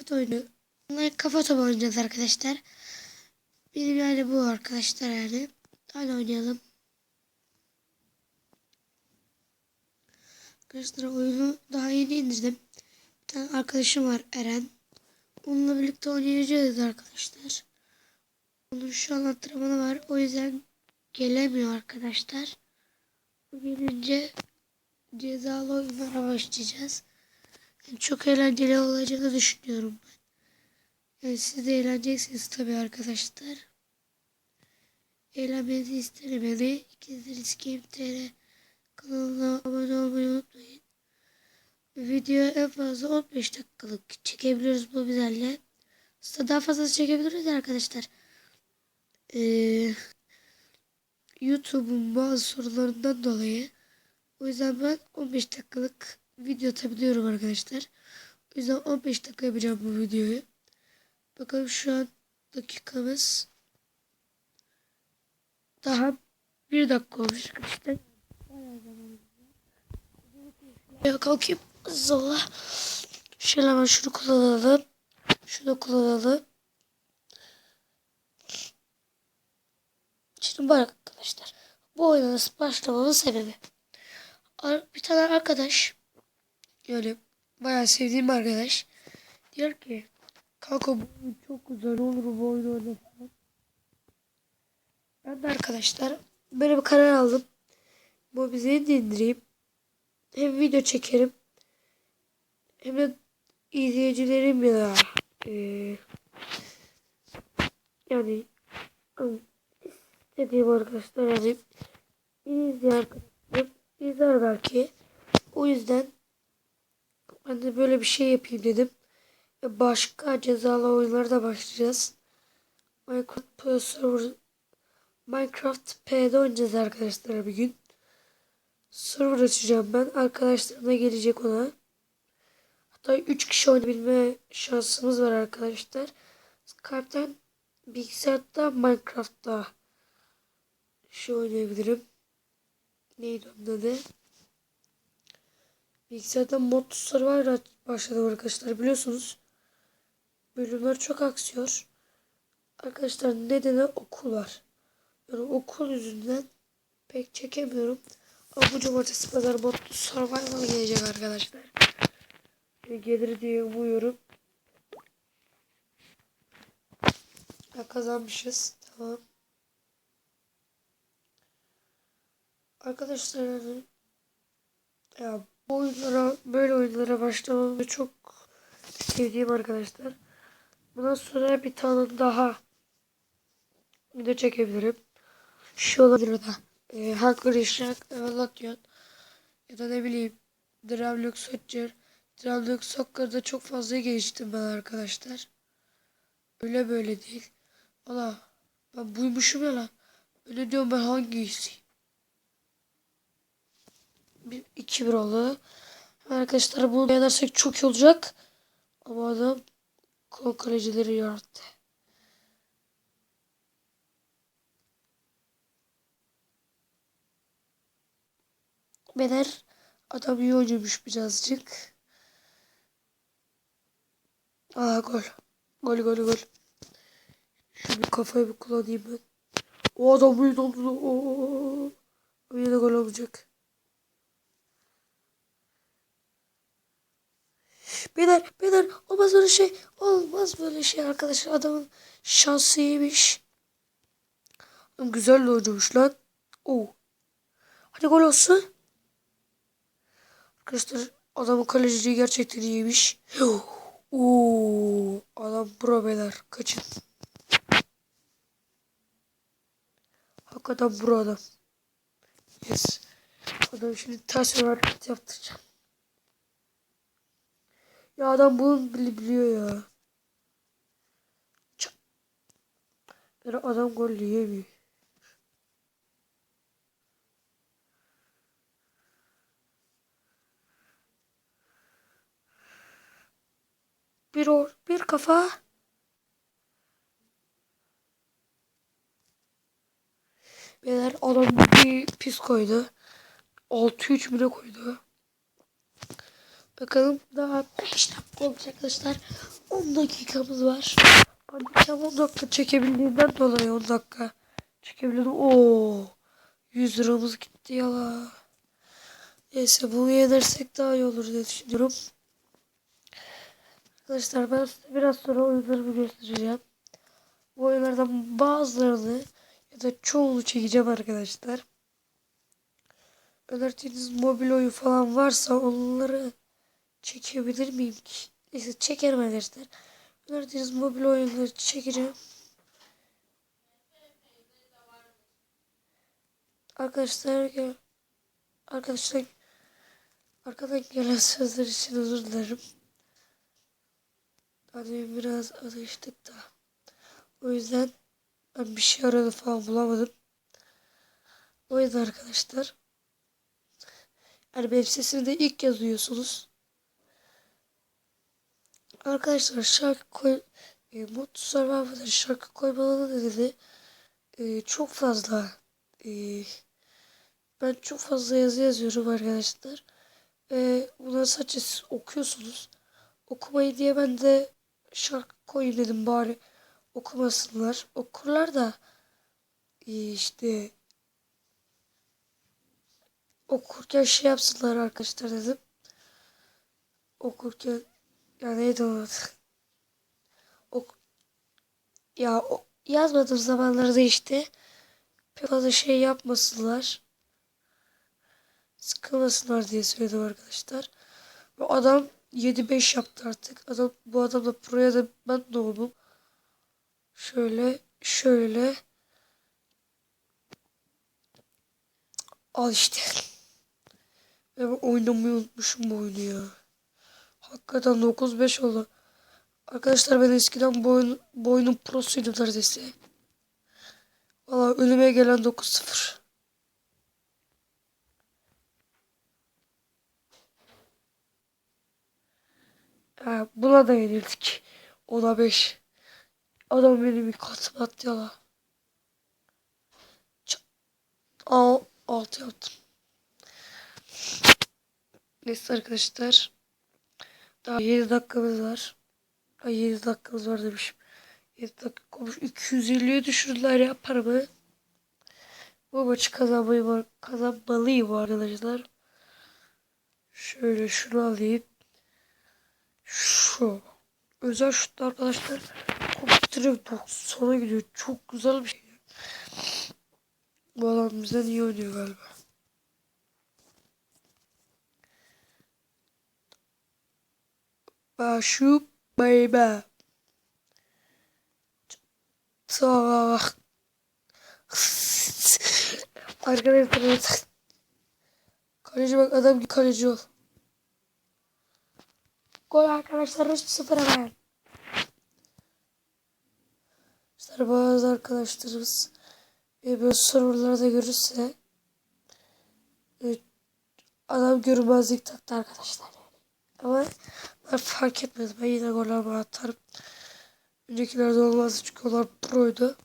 kafa oyunu. Bunlar kafa topu oynayacağız arkadaşlar. Benim yani bu arkadaşlar yani. Hadi oynayalım. Arkadaşlar oyunu daha yeni indirdim. Bir tane arkadaşım var Eren. Onunla birlikte oynayacağız arkadaşlar. Onun şu an antrenmanı var. O yüzden gelemiyor arkadaşlar. Bu gelince cezalı oyunlara başlayacağız. Çok eğlenceli olacağını düşünüyorum ben. Yani siz de eğleneceksiniz tabii arkadaşlar. Eğlenmenizi isterim yani. İkizler Game TR kanalına abone olmayı unutmayın. Video en fazla 15 dakikalık çekebiliyoruz bu bizlerle. Aslında daha fazla çekebiliriz arkadaşlar. Ee, YouTube'un bazı sorularından dolayı o yüzden ben 15 dakikalık video atabiliyorum arkadaşlar. O yüzden 15 dakika yapacağım bu videoyu. Bakalım şu an dakikamız daha bir dakika olmuş arkadaşlar. Ya kalkayım. Zola. Şöyle hemen şunu kullanalım. Şunu kullanalım. Şimdi bak arkadaşlar. Bu oyuna başlamamın sebebi. Bir tane arkadaş yani bayağı sevdiğim arkadaş diyor ki kanka çok güzel olur bu oyunu falan. Ben de arkadaşlar böyle bir karar aldım. Bu bizi indireyim. Hem video çekerim. Hem de izleyicilerim ya da eee, yani istediğim arkadaşlar yani izleyen izler belki. O yüzden ben de böyle bir şey yapayım dedim. Başka cezalı oyunlara da başlayacağız. Minecraft Pro Server Minecraft P'de oynayacağız arkadaşlar bir gün. Server açacağım ben. Arkadaşlarım da gelecek ona. Hatta 3 kişi oynayabilme şansımız var arkadaşlar. Skype'den bilgisayarda Minecraft'ta şu oynayabilirim. Neydi onun adı? Bilgisayarda mod Survivor başladım arkadaşlar biliyorsunuz. Bölümler çok aksıyor. Arkadaşlar nedeni okul var. Yani okul yüzünden pek çekemiyorum. Ama bu cumartesi pazar mod Survivor gelecek arkadaşlar. Gelir diye umuyorum. Ya kazanmışız. Tamam. Arkadaşlar ya oyunlara böyle oyunlara başlamamı çok sevdiğim arkadaşlar. Bundan sonra bir tane daha video çekebilirim. Şu olabilir da. E, Hunger Yaşak, Evaluation ya da ne bileyim Dravlok Soccer. Dravlok Soccer'da çok fazla geliştim ben arkadaşlar. Öyle böyle değil. Valla ben buymuşum ya lan. Öyle diyorum ben hangisiyim? Bir, iki bir oldu. Arkadaşlar bunu beğenirsek çok iyi olacak. Ama adam kol kalecileri yarattı. Bener adam iyi oynamış birazcık. Aa gol. Gol gol gol. Bir kafayı bir kullanayım ben. O adam iyi oldu. Oo. Yine gol olacak. Beyler, beyler olmaz böyle şey. Olmaz böyle şey arkadaşlar. Adamın şansı iyiymiş. Güzel oynamış lan. Oo. Hadi gol olsun. Arkadaşlar adamın kaleciliği gerçekten iyiymiş. Oo. Adam pro beyler. Kaçın. Hakikaten pro adam. Yes. Adam şimdi ters hareket yaptıracağım. Ya adam bunu bile biliyor ya. Ç Bir adam gol yiyemiyor. Bir or, bir kafa. Beyler adam bir pis koydu. 6-3 bile koydu. Bakalım daha 5 dakika olmuş arkadaşlar. Oo, 10 dakikamız var. Panikam 10 dakika çekebildiğinden dolayı 10 dakika çekebildim. Oo, 100 liramız gitti yala. Neyse bunu yenersek daha iyi olur diye düşünüyorum. Arkadaşlar ben size biraz sonra oyunlarımı göstereceğim. Bu oyunlardan bazılarını ya da çoğunu çekeceğim arkadaşlar. Önerdiğiniz mobil oyun falan varsa onları çekebilir miyim ki? Neyse çekerim arkadaşlar. Önerdiğiniz mobil oyunları çekeceğim. Arkadaşlar. Arkadaşlar arkadan gelen sözler için özür dilerim. Hani biraz alıştık da. O yüzden ben bir şey aradım falan bulamadım. O yüzden arkadaşlar. Yani benim sesimi de ilk kez duyuyorsunuz. Arkadaşlar şarkı koy... E, Mutlu Survivor'da şarkı koymalı dedi. E, çok fazla e, ben çok fazla yazı yazıyorum arkadaşlar. E, bunları sadece siz okuyorsunuz. Okumayı diye ben de şarkı koyayım dedim bari okumasınlar. Okurlar da e, işte okurken şey yapsınlar arkadaşlar dedim. Okurken ya neydi o? Ok ya o, yazmadığım zamanlarda işte pek fazla şey yapmasınlar. Sıkılmasınlar diye söyledim arkadaşlar. Ve adam 7-5 yaptı artık. Adam bu adam da buraya da ben doğdum. Şöyle şöyle al işte. Ben oynamayı unutmuşum bu oyunu ya. Hakikaten 9-5 oldu. Arkadaşlar ben eskiden bu, oyun, bu oyunun prosuydum neredeyse. Valla önüme gelen 9-0. Ha, buna da yenildik. Ona 5. Adam beni bir katım attı yala. Al, 6 yaptım. Neyse arkadaşlar. Daha 7 dakikamız var. Ay 7 dakikamız var demişim. 7 dakika olmuş. 250'ye düşürdüler ya paramı. Bu maçı kazanmayı kazanmalıyım arkadaşlar. Şöyle şunu alayım. Şu. Özel şutlu arkadaşlar. Kompütürüm sona gidiyor. Çok güzel bir şey. Bu adam bizden iyi oynuyor galiba. Başu baby. Tak. Arkadaşlar kaleci bak adam kaleci ol. Gol arkadaşlar 3-0 hemen. İşte bazı arkadaşlarımız e, böyle serverlarda görürse e, adam görünmezlik taktı arkadaşlar. Ama ben fark etmedim. Ben yine gollerimi atarım. Öncekilerde olmazdı çünkü onlar proydu.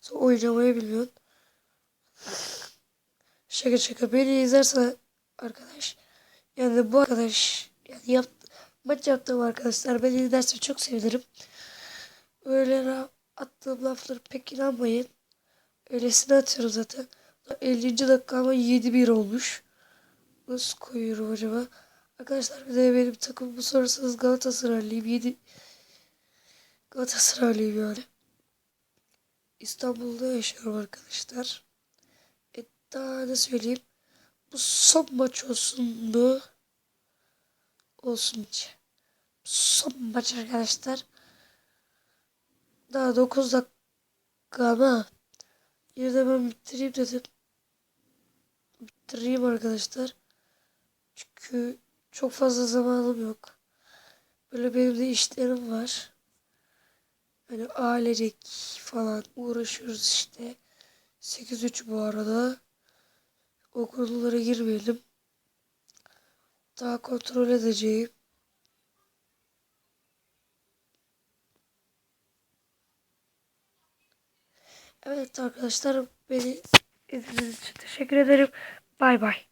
Sonra oynamayı biliyor. Şaka şaka beni izlerse arkadaş yani bu arkadaş yani yap, maç yaptığım arkadaşlar beni izlerse çok sevinirim. Öyle attığım lafları pek inanmayın. Öylesine atıyorum zaten. 50. dakika ama 7-1 olmuş. Nasıl koyuyorum acaba? Arkadaşlar bir de benim takımımı sorarsanız Galatasaraylıyım. 7 Galatasaraylıyım yani. İstanbul'da yaşıyorum arkadaşlar. E daha ne söyleyeyim. Bu son maç olsun mu? Olsun maç. Son maç arkadaşlar. Daha 9 dakika ama yine de ben bitireyim dedim. Bitireyim arkadaşlar. Çünkü çok fazla zamanım yok. Böyle benim de işlerim var. Hani ailecek falan uğraşıyoruz işte. 8-3 bu arada. O konulara girmeyelim. Daha kontrol edeceğim. Evet arkadaşlar beni izlediğiniz için teşekkür ederim. Bay bay.